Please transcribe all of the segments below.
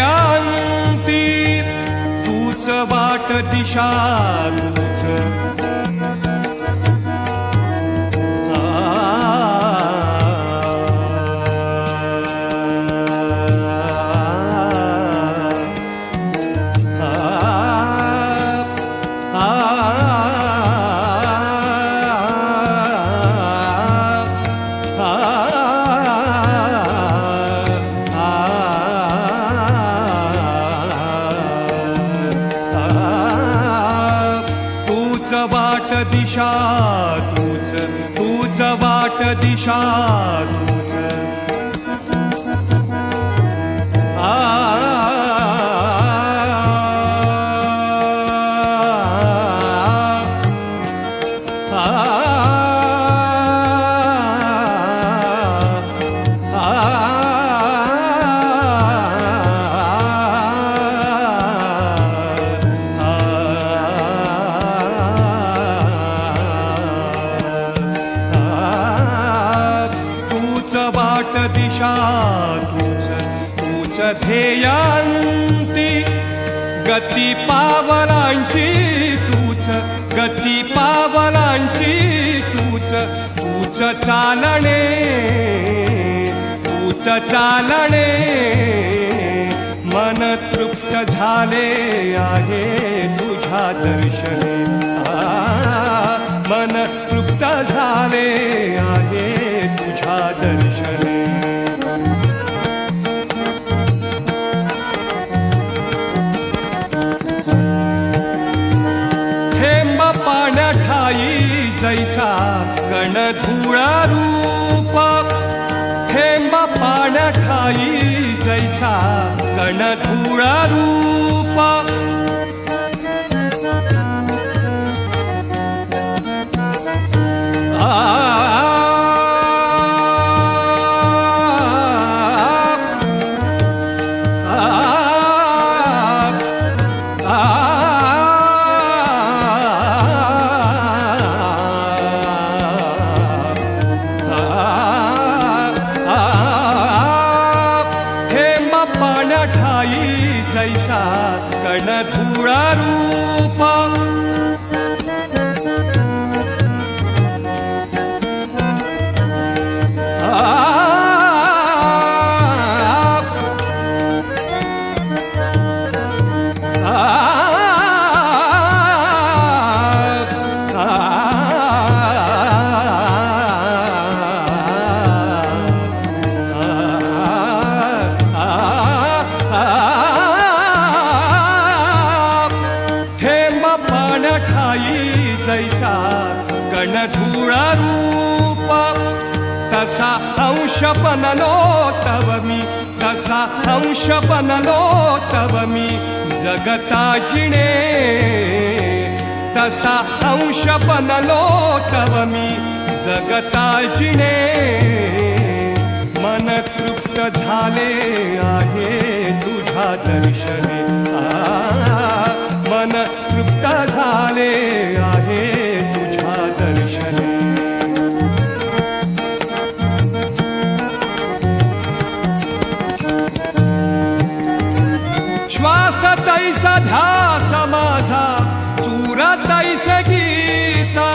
ध्येयांती तूच वाट दिशा दिशा तूच तूच वाट दिशा तूच गती पावलांची तूच गती पावलांची तूच तूच चालणे तूच चालणे. मन तृप्त झाले आहे तुझ्या दर्शने. मन तृप्त झाले आहे तुझ्या दर्शने. ठाई जैसा गणधुळा रूप कैसा कण कणधुळा रूप अंश बनलो तव मी तसा अंश बनलो तव मी जगता जिणे तसा अंश बनलो तव मी जगता जिणे मन तृप्त झाले आहे तुझ्या दर्शने। मन तृप्त झाले आहे श्वास तैस ध्यास माझा सूर तैस गीता।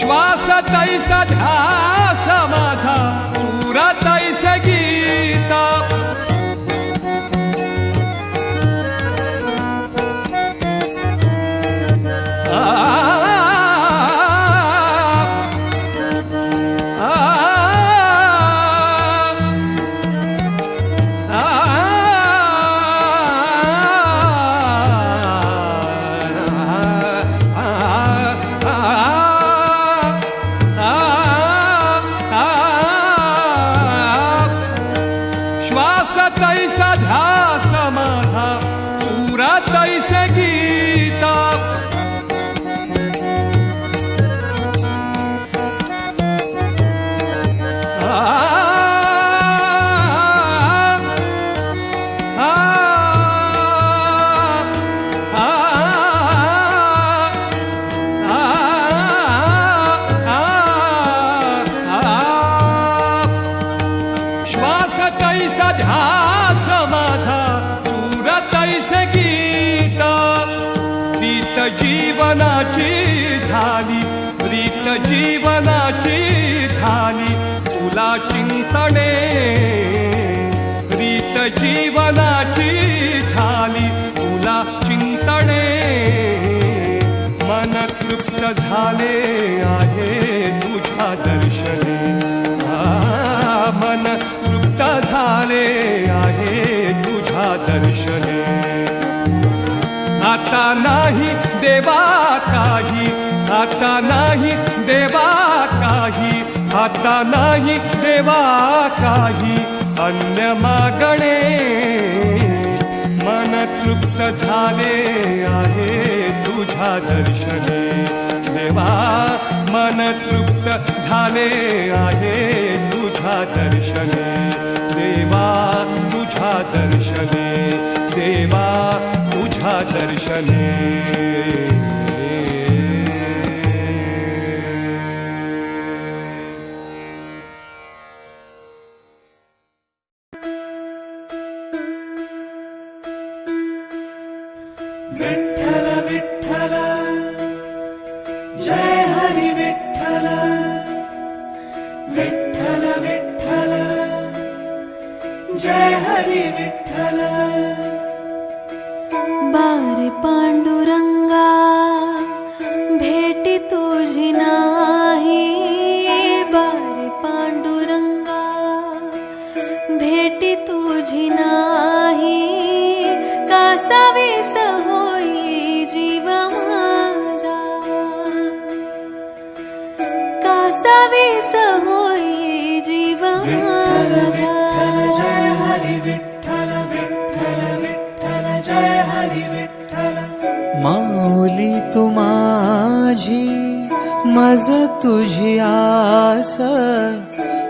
श्वास तैस ध्यास माझा गीता. श्वास कैसा ध्यास माझा सूर गीत प्रीत जीवनाची झाली प्रीत जीवनाची झाली तुला चिंतणे. प्रीत जीवनाची झाली तुला चिंतणे. मन तृप्त झाले आहे तुझ्या दर्शन आता नाही देवा काही. आता नाही देवा काही. आता नाही देवा काही. अन्य मागणे मन तृप्त झाले आहे तुझ्या दर्शने. देवा मन तृप्त झाले आहे तुझ्या दर्शने. देवा तुझ्या दर्शने. देवा सुधा दर्शने। गट्ठ जय हरी विठ्ठल. माऊली तू माझी मज तुझी आस.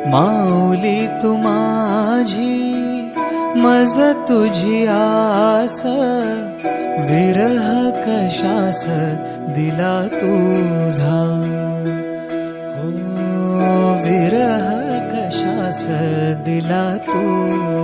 माऊली तू माझी मज तुझी आस. विरह कशास दिला तुझा? हो विरह कशास दिला तुझा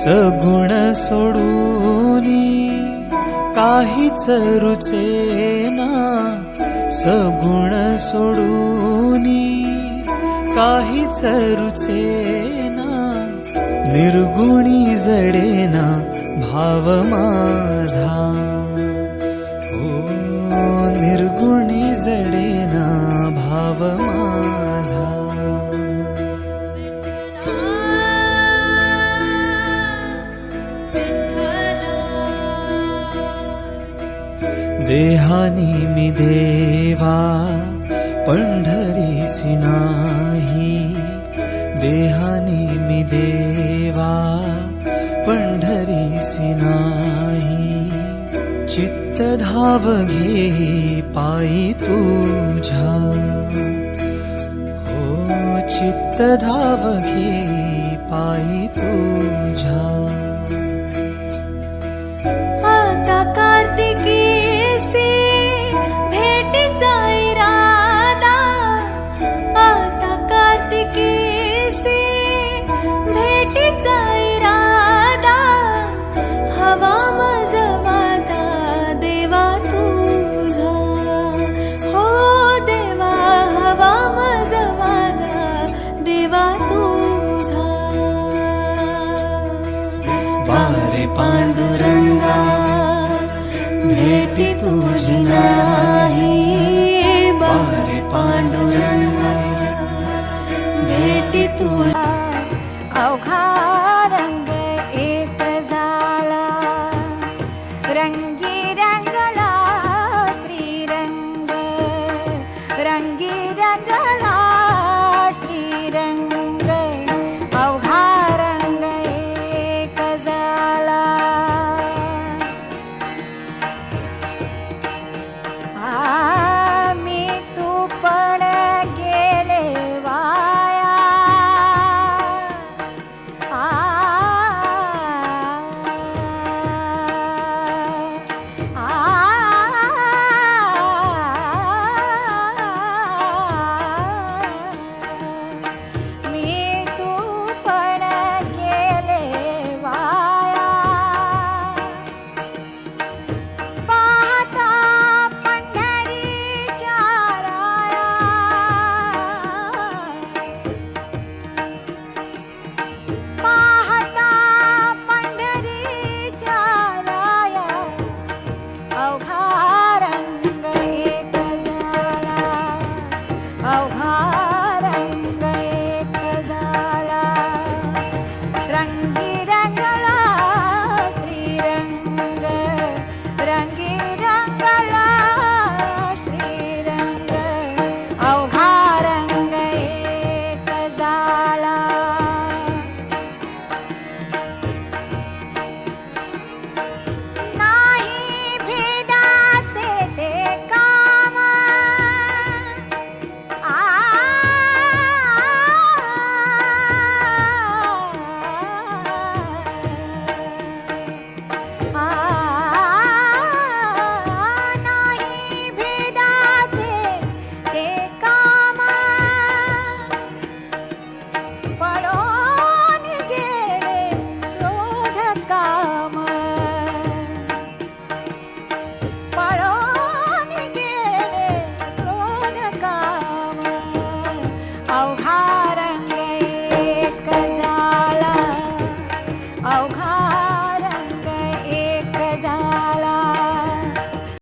सगुण सोडूनी काहीच रुचेना सगुण सोडूनी काहीच रुचेना निर्गुणी जडेना भाव माझा. ओ निर्गुणी जडेना भाव माझा जानी मी देवा पंढरीसी नाही. देहानी मी देवा पंढरीसी नाही. चित्त धाव घे पायी तुझ्या. हो चित्त धाव घे पायी तुझ्या.